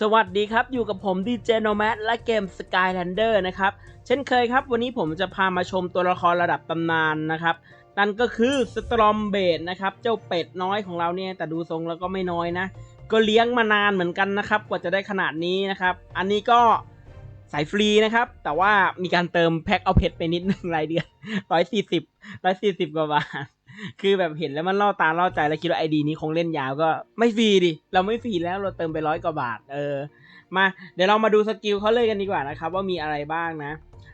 สวัสดีครับอยู่กับผมดีเจโนแมทและเกม Skylander นะครับ เช่นเคยครับ วันนี้ผมจะพามาชมตัวละครระดับตำนานนะครับ นั่นก็คือสตรอมเบดนะครับ เจ้าเป็ดน้อยของเราเนี่ย แต่ดูทรงแล้วก็ไม่น้อยนะ ก็เลี้ยงมานานเหมือนกันนะครับ กว่าจะได้ขนาดนี้นะครับ อันนี้ก็สายฟรีนะครับ แต่ว่ามีการเติมแพ็คเอาเพชรไปนิดนึงรายเดือนร้อยสี่สิบร้อยสี่สิบกว่าบาท คือแบบเห็นแล้วมันล่อตาล่อใจแล้วคิดว่าไอดีนี้คงเล่นยาวก็ไม่ฟรีดิ เราไม่ฟรีแล้วเราเติมไปร้อยกว่าบาท เออ มาเดี๋ยวเรามาดูสกิลเขาเลยกันดีกว่านะครับ ว่ามีอะไรบ้างนะ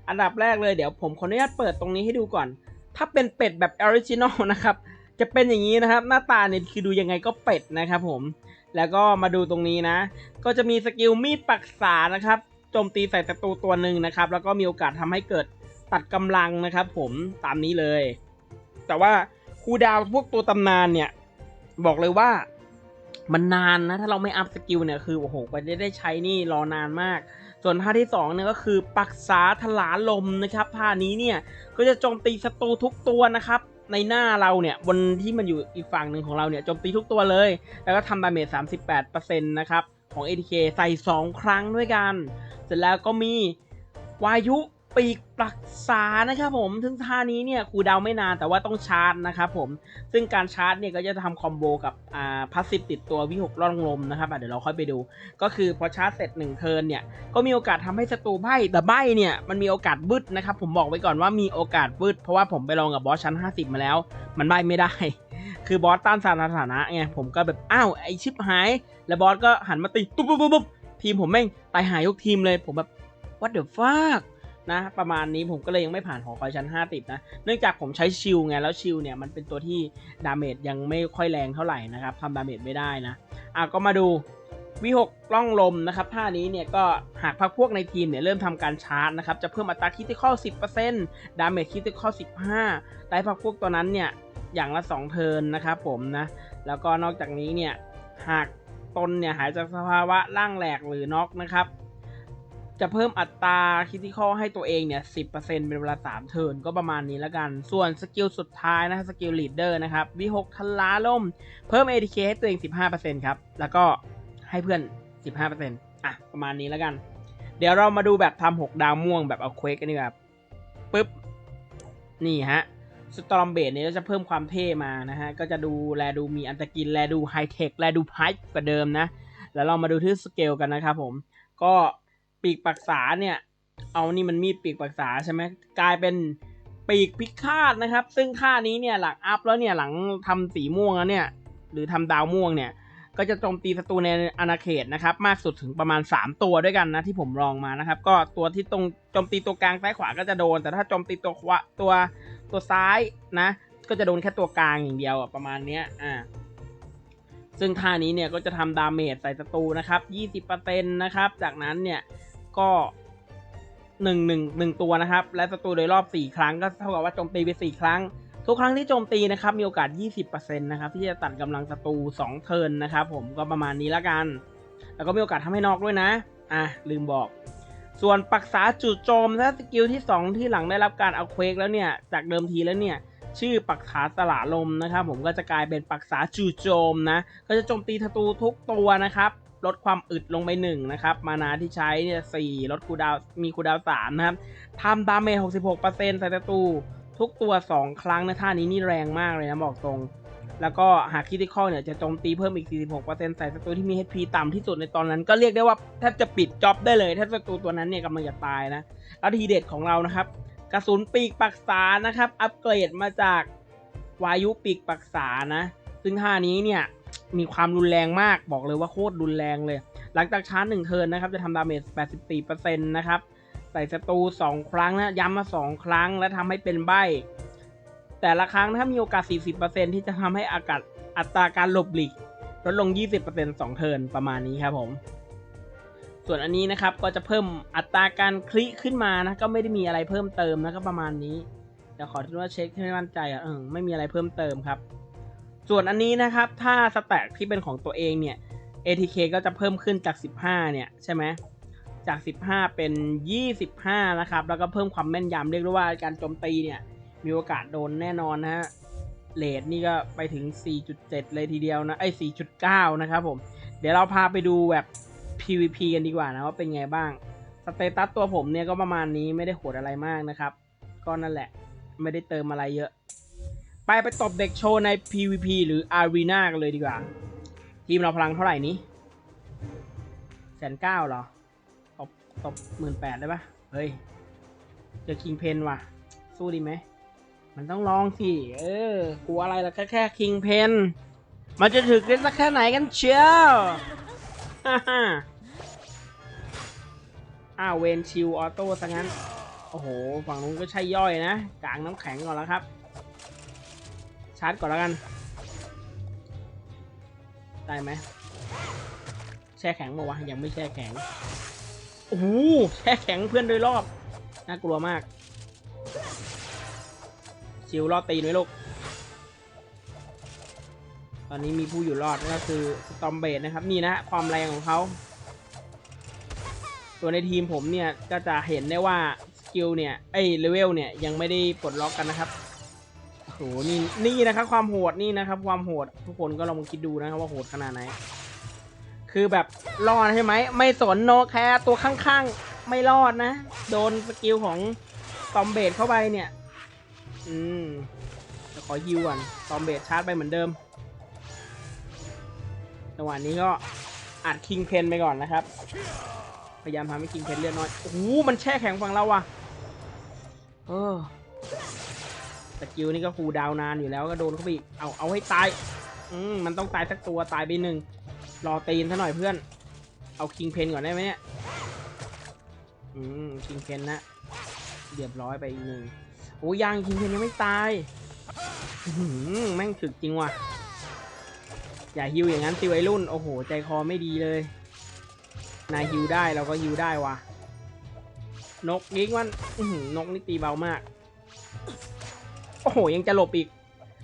อันดับแรกเลยเดี๋ยวผมขออนุญาตเปิดตรงนี้ให้ดูก่อน ถ้าเป็นเป็ดแบบออริจินอลนะครับ จะเป็นอย่างนี้นะครับ หน้าตาเนี่ยคือดูยังไงก็เป็ดนะครับผม แล้วก็มาดูตรงนี้นะ ก็จะมีสกิลมีดปักษานะครับ โจมตีใส่ศัตรูตัวหนึ่งนะครับ แล้วก็มีโอกาสทำให้เกิดตัดกำลังนะครับ ผมตามนี้เลย แต่ว่า คูดาวพวกตัวตำนานเนี่ย บอกเลยว่ามันนานนะ ถ้าเราไม่อัพสกิลเนี่ยคือโอ้โหกว่าจะได้ใช้นี่รอนานมาก ส่วนท่าที่สองเนี่ยก็คือปักษาถลาลมนะครับท่านี้เนี่ยก็จะโจมตีศัตรูทุกตัวนะครับในหน้าเราเนี่ยบนที่มันอยู่อีกฝั่งหนึ่งของเราเนี่ยโจมตีทุกตัวเลย แล้วก็ทำดาเมจ38%นะครับของ ATK ใส่ 2 ครั้งด้วยกัน เสร็จแล้วก็มีวายุ ปีกปรักษานะครับผมซึ่งท่านี้เนี่ยคูดาวไม่นานแต่ว่าต้องชาร์จนะครับผมซึ่งการชาร์จเนี่ยก็จะทำคอมโบกับอ่าพาสซีฟติดตัววิหกล่องลมนะครับเดี๋ยวเราค่อยไปดู ก็คือพอชาร์จเสร็จ1เทิร์นเนี่ยก็มีโอกาสทำให้ศัตรูใบ้แต่ใบ้เนี่ยมันมีโอกาสบึดนะครับผมบอกไว้ก่อนว่ามีโอกาสบึดเพราะว่าผมไปลองกับบอสชั้น 50 มาแล้ว มันใบ้ไม่ได้ คือบอสต้านสถานะไงผมก็แบบอ้าวไอชิปหาย แล้วบอสก็หันมาตีตุ๊บปุ๊บปุ๊บทีมผมแม่งตายหายยกทีมเลยผมแบบ what the fuck นะประมาณนี้ผมก็เลยยังไม่ผ่านหอคอยชั้น50นะ เนื่องจากผมใช้ชิลไงแล้วชิลเนี่ยมันเป็นตัวที่ดาเมจยังไม่ค่อยแรงเท่าไหร่นะครับทำดาเมจไม่ได้นะอะก็มาดูวิหกล่องลมนะครับท่านี้เนี่ยก็หากพักพวกในทีมเนี่ยเริ่มทำการชาร์จนะครับจะเพิ่มอัตราคิติคอล10%ดาเมจคิติคอล15ได้พักพวกตัวนั้นเนี่ยอย่างละ 2 เทินนะครับผมนะแล้วก็นอกจากนี้เนี่ยหากตนเนี่ยหายจากสภาวะร่างแหลกหรือน็อกนะครับ จะเพิ่มอัตราคิติคอให้ตัวเองเนี่ย10%เป็นเวลา 3 เทิร์นก็ประมาณนี้แล้วกัน ส่วนสกิลสุดท้ายนะสกิลลีดเดอร์นะครับวิหกทลาล่ม เพิ่ม ATK ให้ตัวเอง 15%ครับ แล้วก็ให้เพื่อน 15%อะ ประมาณนี้แล้วกัน เดี๋ยวเรามาดูแบบทำ6ดาวม่วงแบบเอาเควกกันดีกว่าปึ๊บ นี่ฮะสตรอมเบดเนี่ยจะเพิ่มความเท่มานะฮะ ก็จะดูแลดูมีอันตะกิน แลดูไฮเทค แลดูไฮกว่าเดิมนะ แล้วเรามาดูที่สเกลกันนะครับผม ก็ ปีกปักษาเนี่ย เอานี่มันมีดปีกปักษาใช่ไหมกลายเป็นปีกพิฆาตนะครับ ซึ่งท่านี้เนี่ยหลังอัพแล้วเนี่ยหลังทำสีม่วงแล้วเนี่ย หรือทำดาวม่วงเนี่ย ก็จะโจมตีศัตรูในอาณาเขตนะครับ มากสุดถึงประมาณ 3 ตัวด้วยกันนะที่ผมลองมานะครับ ก็ตัวที่ตรงโจมตีตัวกลางซ้ายขวาก็จะโดน แต่ถ้าโจมตีตัวขวาตัวตัวซ้ายนะ ก็จะโดนแค่ตัวกลางอย่างเดียวประมาณเนี้ยอ่าซึ่งท่านี้เนี่ยก็จะทำดาเมจใส่ศัตรูนะครับ 20%นะครับ จากนั้นเนี่ย ก็หนึ่งหนึ่งหนึ่งตัวนะครับ และศัตรูโดยรอบ 4 ครั้งก็เท่ากับว่าโจมตีไป 4 ครั้ง ทุกครั้งที่โจมตีนะครับ มีโอกาส 20%นะครับที่จะตัดกำลังศัตรู2เทิร์นนะครับ ผมก็ประมาณนี้ละกัน แล้วก็มีโอกาสทำให้นอกด้วยนะอะลืมบอก ส่วนปักษาจู่โจมถ้าสกิลที่ 2 ที่หลังได้รับการเอาเควกแล้วเนี่ยจากเดิมทีแล้วเนี่ยชื่อปักษาสละลมนะครับ ผมก็จะกลายเป็นปักษาจู่โจมนะ ก็จะโจมตีศัตรูทุกตัวนะครับ ลดความอึดลงไป1นะครับ มานาที่ใช้เนี่ยสี่ลดคูดาวมีคูดาวสามนะครับทำดาเมจ66%ใส่ศัตรูทุกตัว 2 ครั้งนะท่านี้นี่แรงมากเลยนะบอกตรง แล้วก็หากคิติคอลเนี่ยจะโจมตีเพิ่มอีก 46%ใส่ศัตรูที่มี HP ต่ำที่สุดในตอนนั้น ก็เรียกได้ว่าแทบจะปิดจ็อบได้เลยถ้าศัตรูตัวนั้นเนี่ยกำลังจะตายนะ แล้วทีเด็ดของเรานะครับ กระสุนปีกปักษานะครับ อัปเกรดมาจากวายุปีกปักษานะ ซึ่งท่านี้เนี่ย มีความรุนแรงมากบอกเลยว่าโคตรรุนแรงเลย หลังจากชาร์จหนึ่งเทิร์นนะครับ จะทำดาเมจ 84%นะครับ ใส่ศัตรู 2 ครั้งนะ ย้ำมา 2 ครั้งและทำให้เป็นใบ แต่ละครั้งถ้ามีโอกาส 40%ที่จะทำให้อากาศอัตราการหลบหลีกลดลง 20% 2 เทิร์นประมาณนี้ครับผม ส่วนอันนี้นะครับก็จะเพิ่มอัตราการคลิขึ้นมานะ ก็ไม่ได้มีอะไรเพิ่มเติมนะก็ประมาณนี้เดี๋ยวขอที่ว่าเช็คให้มั่นใจอะเออไม่มีอะไรเพิ่มเติมครับ ส่วนอันนี้นะครับ ถ้าสแต็กที่เป็นของตัวเองเนี่ย ATK ก็จะเพิ่มขึ้นจาก 15 เนี่ย ใช่ไหมจาก 15 เป็น 25 นะครับ แล้วก็เพิ่มความแม่นยำเรียกได้ว่าการโจมตีเนี่ย มีโอกาสโดนแน่นอนนะฮะเลทนี่ก็ไปถึง 4.7 เลยทีเดียวนะ ไอ้ 4.9 นะครับผม เดี๋ยวเราพาไปดูแบบ PVP กันดีกว่านะว่าเป็นไงบ้าง สเตตัสตัวผมเนี่ยก็ประมาณนี้ไม่ได้โหดอะไรมากนะครับ ก็นั่นแหละ ไม่ได้เติมอะไรเยอะ ไปไปตบเด็กโชว์ใน PVP หรือ Arena กันเลยดีกว่า ทีมเราพลังเท่าไหร่นี้แสนเก้าเหรอ ตบ ตบหมื่นแปดได้ปะเฮ้ย เจอคิงเพนว่ะ สู้ดีไหม มันต้องลองสิ เออ กลัวอะไรล่ะแค่แค่คิงเพน มันจะถึกได้สักแค่ไหนกันเชียวฮ่าฮ่าอ้าวเวนชิวออโต้ซะงั้น โอ้โห ฝั่งนู้นก็ใช่ย่อยนะ กลางน้ำแข็งก่อนแล้วครับ ชาร์จก่อนแล้วกันได้ไหมแช่แข็งมาวะยังไม่แช่แข็งโอ้โหแช่แข็งเพื่อนโดยรอบน่ากลัวมากชิวรอดตีนไว้ลูกตอนนี้มีผู้อยู่รอดก็คือสตอมเบดนะครับ นี่นะความแรงของเขาตัวในทีมผมเนี่ยก็จะเห็นได้ว่าสกิลเนี่ยไอ้เลเวลเนี่ยยังไม่ได้ปลดล็อกกันนะครับ โหนี่นี่นะครับความโหดนี่นะครับความโหดทุกคนก็ลองมาคิดดูนะครับว่าโหดขนาดไหน คือแบบรอดใช่ไหมไม่สนโนแคร์ตัวข้างๆ ไม่รอดนะ โดนสกิลของตอมเบดเข้าไปเนี่ย อืมจะขอฮิวก่อนตอมเบดชาร์จไปเหมือนเดิมจังหวะนี้ก็อัดคิงเพนไปก่อนนะครับ พยายามทำให้คิงเพนเลือดน้อยโอ้โหมันแช่แข็งฝั่งเราว่ะ เออ สกิลนี่ก็คูดาวนานอยู่แล้วก็โดนเข้าไปเอาเอาให้ตาย อืมมันต้องตายสักตัวตายไปหนึ่งรอตีนซะหน่อยเพื่อน เอาคิงเพนก่อนได้ไหมเนี่ย อืมคิงเพนนะเรียบร้อยไปอีกหนึ่งโอ้ยังคิงเพนยังไม่ตายอื้อหือแม่งถึกจริงว่ะ อย่าฮิวอย่างนั้นสิวัยรุ่น โอ้โห ใจคอไม่ดีเลย นายฮิวได้เราก็ฮิวได้ว่ะ นกยิงมันนกนี่ตีเบามาก อ้โห ยังจะหลบอีก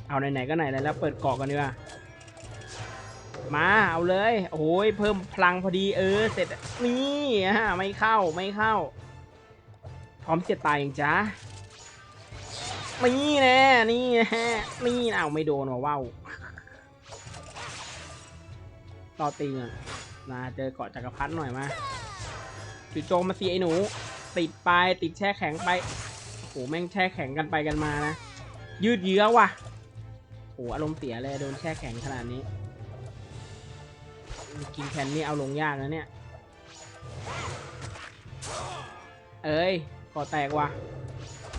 เอาไหนๆก็ไหนแล้ว เปิดเกาะกันดีกว่า มาเอาเลย โอ้ยเพิ่มพลังพอดีเออ เสร็จนี่ฮะไม่เข้าไม่เข้า พร้อมจะตายอย่างจ้านี่แน่นี่แน่นี่เอาไม่โดนว่ะว้าวรอตีเงินมาเจอเกาะจักรพรรดิหน่อยมาจู่โจมมาสิไอ้หนู ติดไปติดแช่แข็งไปโอ้โหแม่งแช่แข็งกันไปกันมานะ ยืดเยื้อว่ะโอ้โหอารมณ์เสียเลยโดนแช่แข็งขนาดนี้ กินแคนนี่เอาลงยากนะเนี่ย เอ้ยก่อแตกว่ะ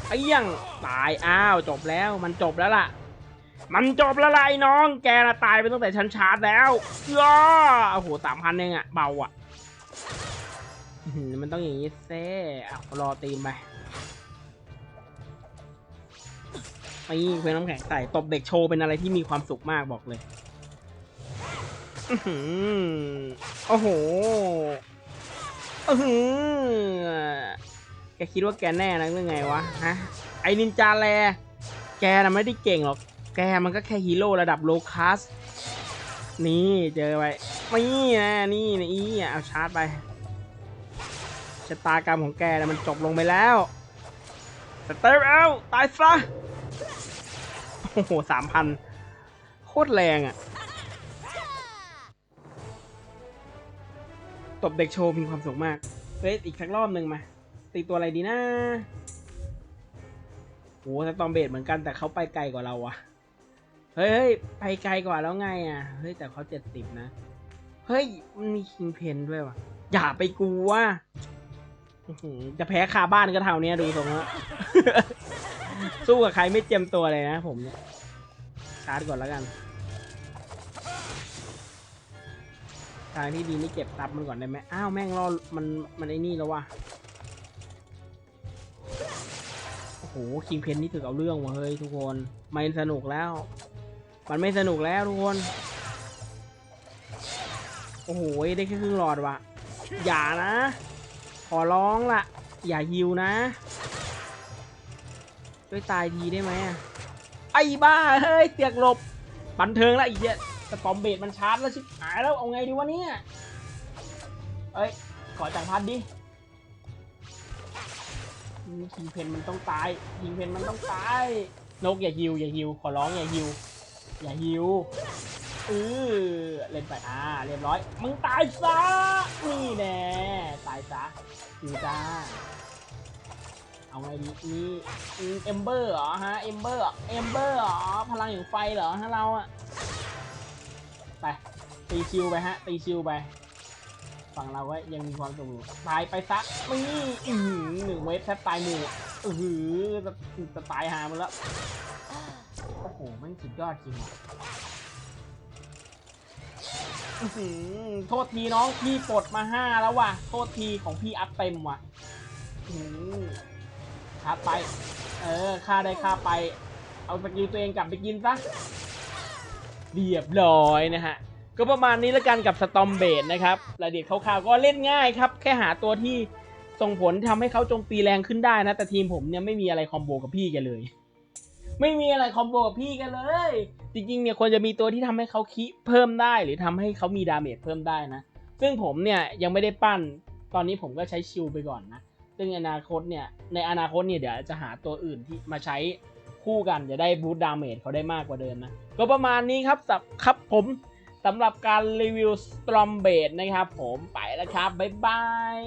ไอ้ยังตายอ้าวจบแล้วมันจบแล้วล่ะ มันจบแล้วล่ะไอ้น้อง แกน่ะตายไปตั้งแต่ชั้นชาร์จแล้วย่อโอ้โหสามพันเองอะเบาอะมันต้องอย่างนี้เซ่อรอตีมไป ไอ้เพื่อนน้ำแข็งใส่ตบเด็กโชว์เป็นอะไรที่มีความสุขมากบอกเลยอือหือโอ้โหอือหือแกคิดว่าแกแน่นะหรือไงวะฮะไอ้นินจาแล แกน่ะไม่ได้เก่งหรอก แกมันก็แค่ฮีโร่ระดับโลคัสนี่เจอไปนี่นะนี่นะอีอ่เอาชาร์จไปชะตากรรมของแกนะมันจบลงไปแล้วสเตอร์เอาตายซะ โอ้โหสามพันโคตรแรงอะ ตบเด็กโชว์มีความสุขมากเฮ้ยอีกสักรอบหนึ่งมา ตีตัวอะไรดีนะโหสตอมเบดเหมือนกันแต่เขาไปไกลกว่าเราอะเฮ้ยเฮ้ยไปไกลกว่าแล้วไงอะเฮ้ยแต่เขาเจ็ดสิบนะ เฮ้ยมันมีคิงเพนด้วยวะอย่าไปกลัวจะแพ้คาบ้านก็เท่านี้ดูตรงแล้ สู้กับใครไม่เจียมตัวเลยนะผมเนี่ยชาร์จก่อนแล้วกัน ทางที่ดีนี่เก็บซับมันก่อนได้ไหมอ้าวแม่งรอมันมันไอ้นี่แล้ววะโอ้โหคิงเพนนี่ถือเอาเรื่องว่ะเฮ้ยทุกคนไม่สนุกแล้ว มันไม่สนุกแล้วทุกคน โอ้โหได้แค่ครึ่งหลอดว่ะอย่านะ ขอร้องละอย่าฮิวนะ ช่วยตายทีได้ไหมอะไอ้บ้าเฮ้ยเตียกหลบ บันเทิงแล้วอีกเนี่ยสตอมเบดมันชาร์จแล้วชิบหายแล้วเอาไงดีวะเนี่ยเอ้ยขอจังพันดิคิงเพนมันต้องตายคิงเพนมันต้องตายนกอย่าฮิวอย่าฮิวขอร้องอย่าฮิวอย่าฮิวเออเล่นไปอ่าเรียบร้อยมึงตายซะนี่แน่ดูจ้า เอาไงดีนี่เอมเบอร์เหรอฮะเอมเบอร์เอมเบอร์เหรอพลังอย่างไฟเหรอฮะเราอะไปตีชิวไปฮะตีชิวไปฝั่งเราก็ยังมีความสุขตายไปซะนี่อืหนึ่งเวฟแทบตายหมู่อือหือจะจะตายหามันแล้วโอ้โหมันสุดยอดจริงว่ะโทษทีน้องพี่ปลดมาห้าแล้วว่ะ โทษทีของพี่อัพเต็มว่ะาร์จไป เออฆ่าได้ฆ่าไป เอาสกิลตัวเองกลับไปกินซะเรียบร้อยนะฮะ ก็ประมาณนี้ล้วกันกับสตอมเบดนะครับรายละเอียดคร่าวๆก็เล่นง่ายครับ แค่หาตัวที่ส่งผลทำให้เขาจงตีแรงขึ้นได้นะ แต่ทีมผมเนี่ยไม่มีอะไรคอมโบกับพี่กันเลย ไม่มีอะไรคอมโบกับพี่กันเลย จริงๆเนี่ยควรจะมีตัวที่ทำให้เขาคิเพิ่มได้ หรือทำให้เขามีดาเมจเพิ่มได้นะ ซึ่งผมเนี่ยยังไม่ได้ปั้น ตอนนี้ผมก็ใช้ชิลไปก่อนนะ ซึ่งอนาคตเนี่ยในอนาคตเนี่ยเดี๋ยวจะหาตัวอื่นที่มาใช้คู่กันจะได้บูตดาเมจเขาได้มากกว่าเดิมนะ ก็ประมาณนี้ครับสับครับผมสำหรับการรีวิวสตรอมเบดนะครับผมไปแล้วครับ บ๊ายบาย